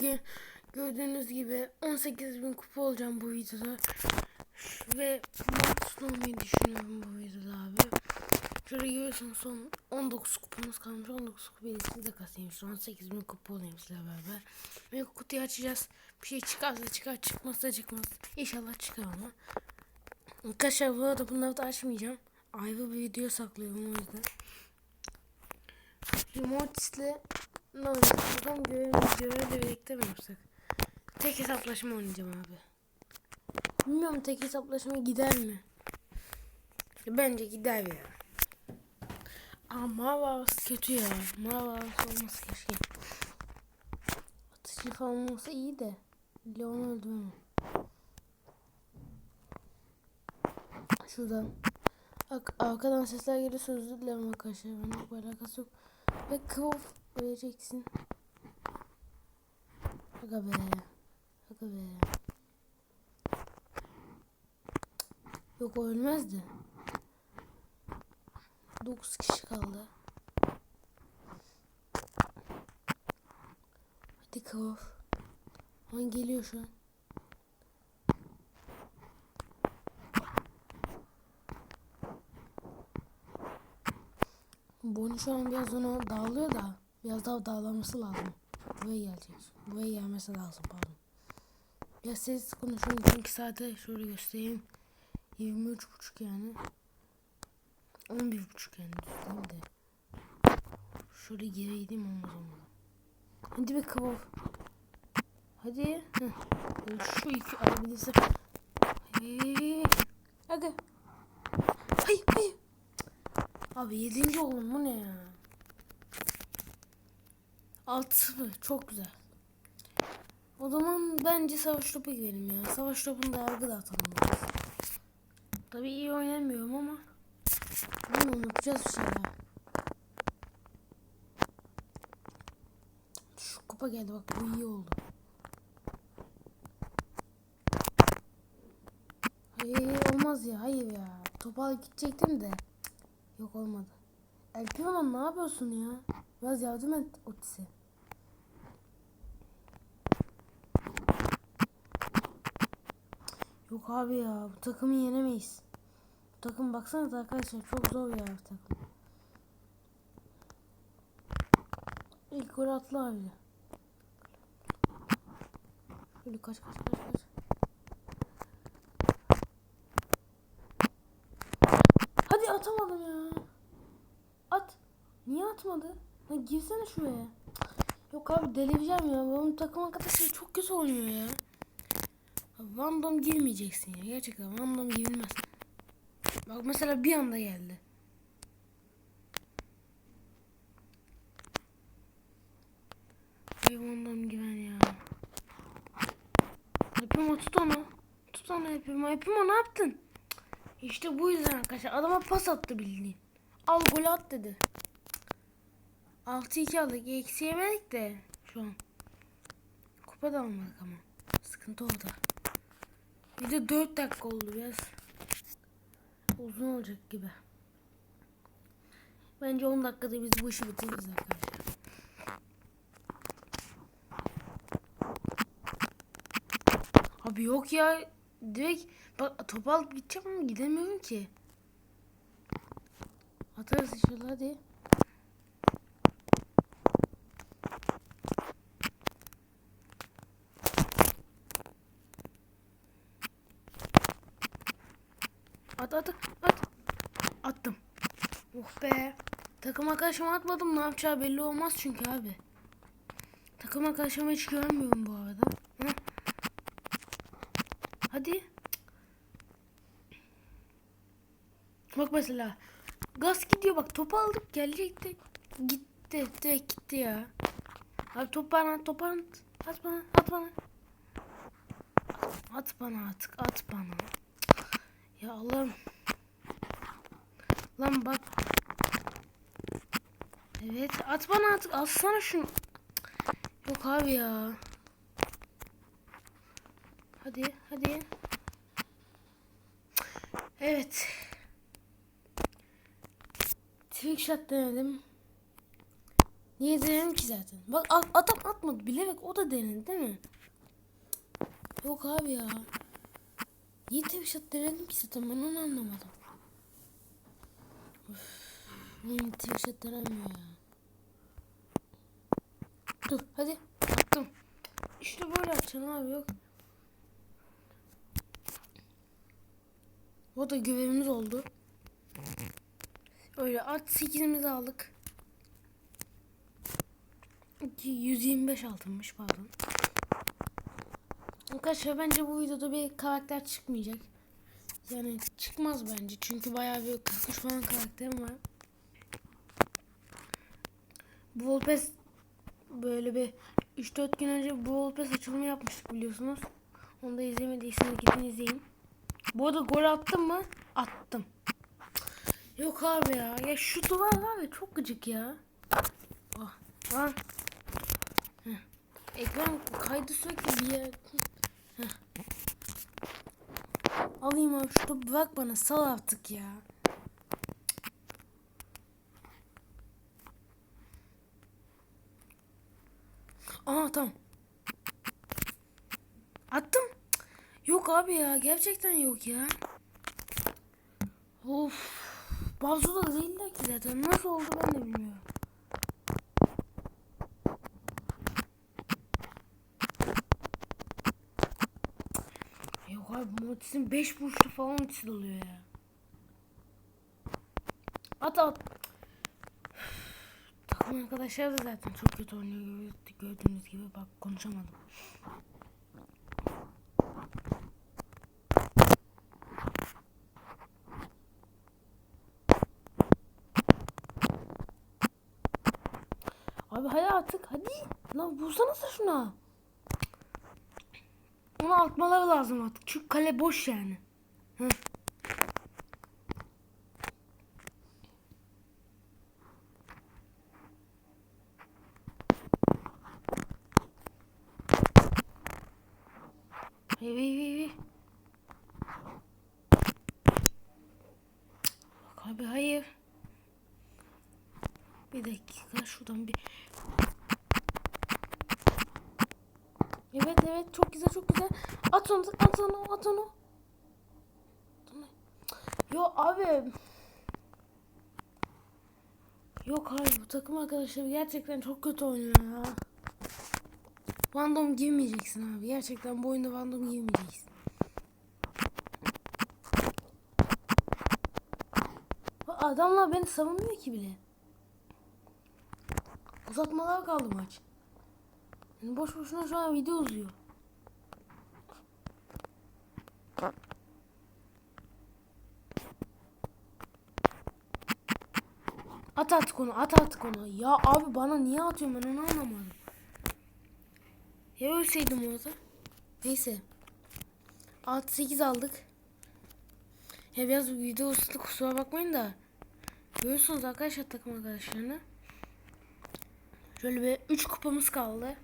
Bugün gördüğünüz gibi 18.000 kupa olacağım bu videoda. Ve max olmayı düşünüyorum bu videoda abi. Şöyle görüyorsunuz son 19 kupamız kalmış. 19 kupayı siz de kasayım. An 8.000 kupa olayım sizle beraber. Ve kutuyu açacağız. Bir şey çıkarsa çıkar çıkmazsa çıkmaz. İnşallah çıkar ama. Arkadaşlar bu arada bunları da açmayacağım. Ayrı bir video saklıyorum o yüzden. Ne oynayacak? Bakalım görev videoyu birlikte mi yapsak? Tek hesaplaşma oynayacağım abi. Bilmiyorum tek hesaplaşma gider mi? Bence gider ya. Ama Mavas kötü ya. Mavas olması keşke. Atıcı falan olsa iyi de. Leon öldüremem. Şuradan. Arkadan sesler geliyor özür dilerim arkadaşlar. Benimle bir alakası yok. Ve Kıvıl öleceksin. Aga be. Aga be. Yok o ölmezdi. 9 kişi kaldı. Hadi Kıvıl. Han geliyor şu an. Bonnie şu an biraz ona dağılıyor da biraz daha dağılması lazım. Buraya gelecek. Buraya gelmesi lazım pardon. Ya siz konuşun çünkü saate şöyle göstereyim. 23.30 yani. 11.30 yani düzgün de. Şöyle geri gideyim olmaz olmaz. Hadi bir kıvır. Hadi. Şu iki alabilirsin. Hey. Hadi. Hayır hayır. Abi yedinci oldum bu ne ya? 6-0 çok güzel. O zaman bence savaş topu girelim ya. Savaş topunu da yargı da atalım. Tabii iyi oynamıyorum ama bilmiyorum yapacağız bir şeyler. Şu kupa geldi bak bu iyi oldu. Hayır olmaz ya hayır ya. Topa gidecektim de. Yok olmadı. Elpin ama ne yapıyorsun ya? Biraz yardım et Otis'e. Yok abi ya bu takımı yenemeyiz. Bu takım baksanıza arkadaşlar çok zor ya bu takım. İlk gol atlı abi. Şöyle kaç kaç kaç kaç. Hadi atamadım ya. At. Niye atmadı? Ha girsene şuraya. Yok abi delireceğim ya. Benim takım arkadaşım çok kötü oynuyor ya. Random girmeyeceksin ya. Gerçekten random girilmez. Bak mesela bir anda geldi. Ay random giren ya. Yapıma tut onu. Tut onu yapıma. Yapıma ne yaptın? İşte bu yüzden arkadaşlar. Adama pas attı bildiğin. Al gol at dedi. 6-2 aldık. Eksi yemedik de şu an. Kupa da almadık ama. Sıkıntı orada. Bir de 4 dakika oldu biraz. Uzun olacak gibi. Bence 10 dakikada biz bu işi bitiririz arkadaşlar. Abi yok ya. Direkt bak top alıp gideceğim ama gidemiyorum ki. Atarız inşallah hadi. At at at. Attım. Oh be. Takım arkadaşıma atmadım ne yapacağı belli olmaz çünkü abi. Takım arkadaşımı hiç görmüyorum bu arada. Hı? Hadi. Bak mesela. Gaz gidiyor bak topu aldık gelecekti. Gitti direkt gitti ya. Abi top bana top bana at bana at bana. At bana artık at bana. Ya Allah'ım. Lan bak. Evet at bana artık alsana şunu. Yok abi ya. Hadi hadi. Evet. Trick shot denedim. Niye denedim ki zaten? Bak adam atmadı bilerek o da denedi değil mi? Yok abi ya. Niye shot denedim ki zaten ben onu anlamadım. Benim tek shot denemiyor ya. Dur hadi attım. İşte böyle atacaksın abi yok. O da güvenimiz oldu. Öyle at 8'imizi aldık. 125 altınmış pardon. Arkadaşlar bence bu videoda bir karakter çıkmayacak. Yani çıkmaz bence çünkü bayağı bir 43 falan karakterim var. Bu Volpes böyle bir 3-4 gün önce bu Volpes açılımı yapmıştık biliyorsunuz. Onu da izlemediyseniz gidin izleyin. Bu arada gol attım mı? Attım. Yok abi ya. Ya şu duvar var ya çok gıcık ya. Ah. Ah. Ekran kaydı sürekli bir yer. Heh. Alayım abi şu topu bırak bana sal artık ya. Aa tamam. Attım. Yok abi ya gerçekten yok ya. Of. Bazı da değiller ki zaten. Nasıl oldu ben de bilmiyorum. Yok abi Mortis'in 5 burçlu falan ultisi ya. At at. Takım arkadaşlar da zaten çok kötü oynuyor gördüğünüz gibi bak konuşamadım. Abi hadi artık hadi. Lan vursanıza şuna. Onu atmaları lazım artık. Çünkü kale boş yani. Heh. Hey hey hey hey. Abi hayır. Bir dakika şuradan bir Evet evet çok güzel çok güzel. At onu at onu at onu. Yo abi. Yok abi bu takım arkadaşlar gerçekten çok kötü oynuyor ya. Random girmeyeceksin abi. Gerçekten bu oyunda random girmeyeceksin. Bak Adamlar beni savunmuyor ki bile. Uzatmalar kaldı maç. Boş boşuna şu an video uzuyor. At artık onu, at artık onu. Ya abi bana niye atıyorsun ben onu anlamadım. Ya ölseydim orada. Neyse. 6-8 aldık. Ya biraz video uzadı kusura bakmayın da. Görüyorsunuz arkadaşlar takım arkadaşlarını. Şöyle bir 3 kupamız kaldı.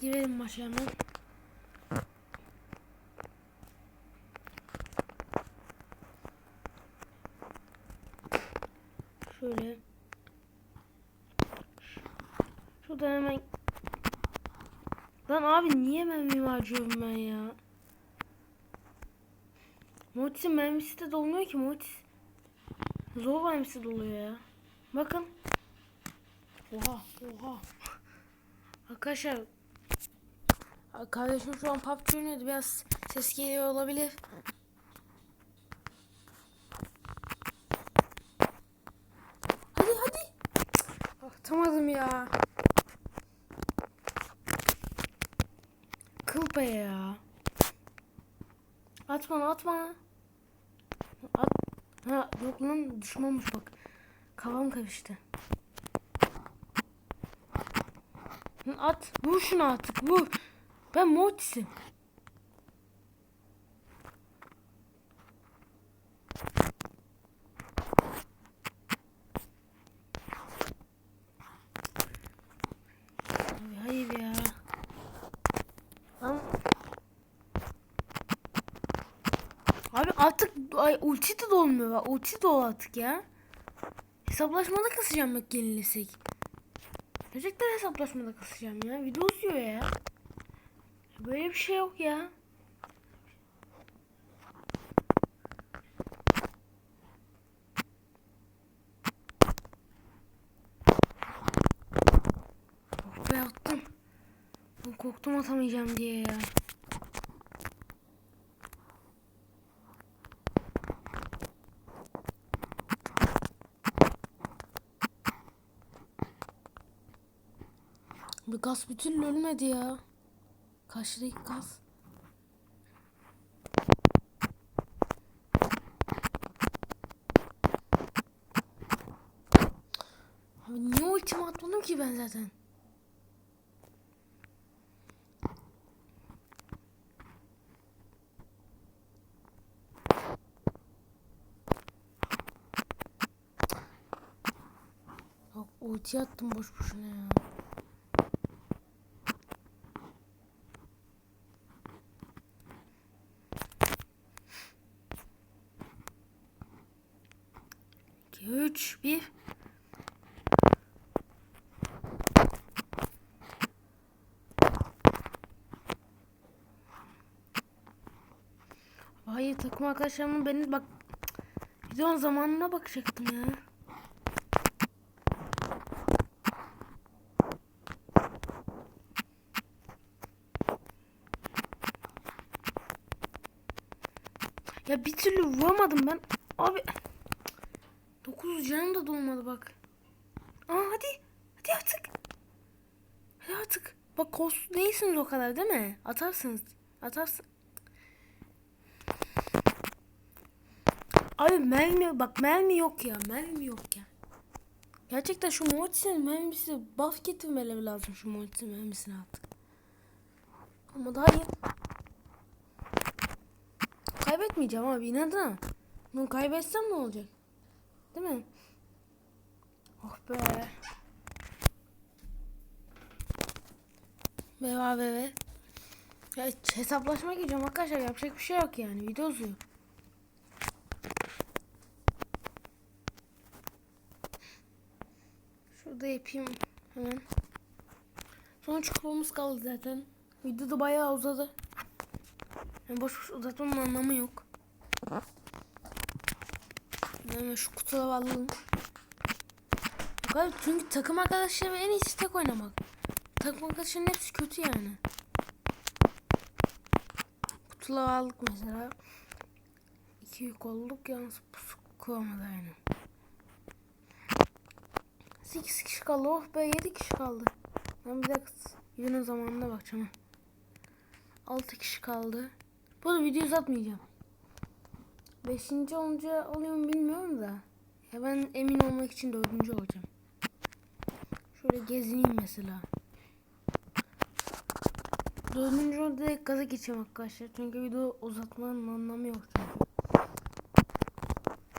Girelim maça hemen. Şöyle. Şuradan hemen. Lan abi niye mermi harcıyorum ben ya? Mortis'in mermisi de dolmuyor ki Mortis. Zor mermisi doluyor ya. Bakın. Oha oha. Arkadaşlar Kardeşim şu an PUBG oynuyordu. Biraz ses geliyor olabilir. Hadi hadi. Atamadım ya. Kıl paya ya. Atma atma. At. Ha yok lan düşmanmış bak. Kafam karıştı. At. Vur şunu artık vur. Ben Mortis'im. Hayır ya. Lan. Abi artık ay, ulti de dolmuyor. bak, Ulti de ol artık ya. Hesaplaşmada kasacağım bak yenilesek. Gerçekten hesaplaşmada kasacağım ya. Video uzuyor ya. Böyle bir şey yok ya. Oh be attım. Korktum atamayacağım diye ya. Bir gaz bir türlü ölmedi ya. Karşıdaki gaz. Abi niye ultimi atmadım ki ben zaten? Ulti attım boş boşuna ya. İki, üç, bir. Hayır takım arkadaşlarımın beni bak videonun zamanına bakacaktım ya. Ya bir türlü vuramadım ben. Abi 9 canım da dolmadı bak. Aa hadi. Hadi artık. Hadi artık. Bak kos değilsiniz o kadar değil mi? Atarsınız. Atarsın. Abi mermi bak mermi yok ya. Mermi yok ya. Gerçekten şu Mortis'in mermisi buff getirmeleri lazım şu Mortis'in mermisini artık. Ama daha iyi. Kaybetmeyeceğim abi inadına. Bunu kaybetsem ne olacak? Değil mi? Oh be. Be be be. Ya hesaplaşma gireceğim arkadaşlar yapacak bir şey yok yani video uzuyor. Şurada yapayım hemen. Sonuç kupamız kaldı zaten. Video da bayağı uzadı. Yani boş boş uzatmanın anlamı yok. Yani şu kutuları alalım. Çünkü takım arkadaşlarım en iyisi tek oynamak. Takım arkadaşların hepsi kötü yani. Kutuları aldık mesela. İki yük olduk yalnız pusu kuramadı aynı. 8 kişi kaldı. Oh be 7 kişi kaldı. Ben bir dakika videonun zamanına bakacağım. 6 kişi kaldı. Bu arada video uzatmayacağım. 5. olunca oluyor mu bilmiyorum da. Ya ben emin olmak için 4. olacağım. Şöyle gezineyim mesela. 4. olunca gaza geçeceğim arkadaşlar. Çünkü video uzatmanın anlamı yok çünkü.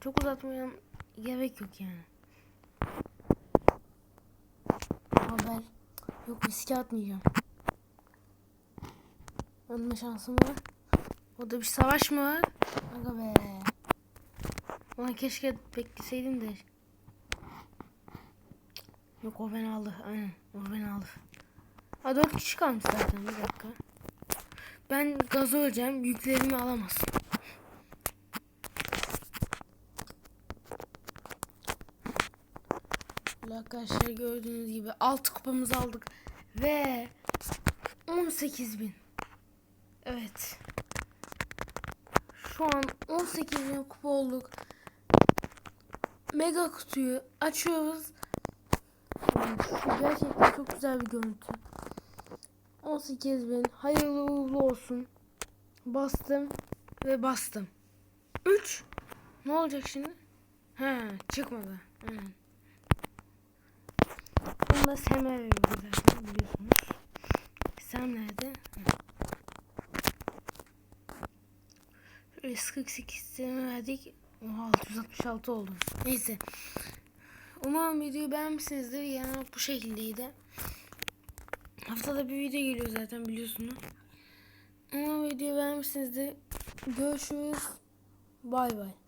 Çok uzatmaya gerek yok yani. Haber. Yok riske atmayacağım. Ölme şansım var. O da bir savaş mı var? Aga be. Ulan keşke bekleseydim de. Yok o beni aldı. Aynen. O beni aldı. Ha dört kişi kalmış zaten. Bir dakika. Ben gaz öleceğim. Yüklerimi alamaz. Arkadaşlar gördüğünüz gibi 6 kupamızı aldık. Ve 18 bin. Evet. Şu an 18 bin kupa olduk. Mega kutuyu açıyoruz. Şu gerçekten çok güzel bir görüntü. 18 bin. Hayırlı uğurlu olsun. Bastım ve bastım. 3. Ne olacak şimdi? Ha çıkmadı. Aynen. Bunu da Sem'e veriyoruz biliyorsunuz. Sem nerede? Hı. Şöyle 48 Sem'e verdik. Oha 666 oldu. Neyse. Umarım videoyu beğenmişsinizdir. Yani bu şekildeydi. Haftada bir video geliyor zaten biliyorsunuz. Umarım videoyu beğenmişsinizdir. Görüşürüz. Bay bay.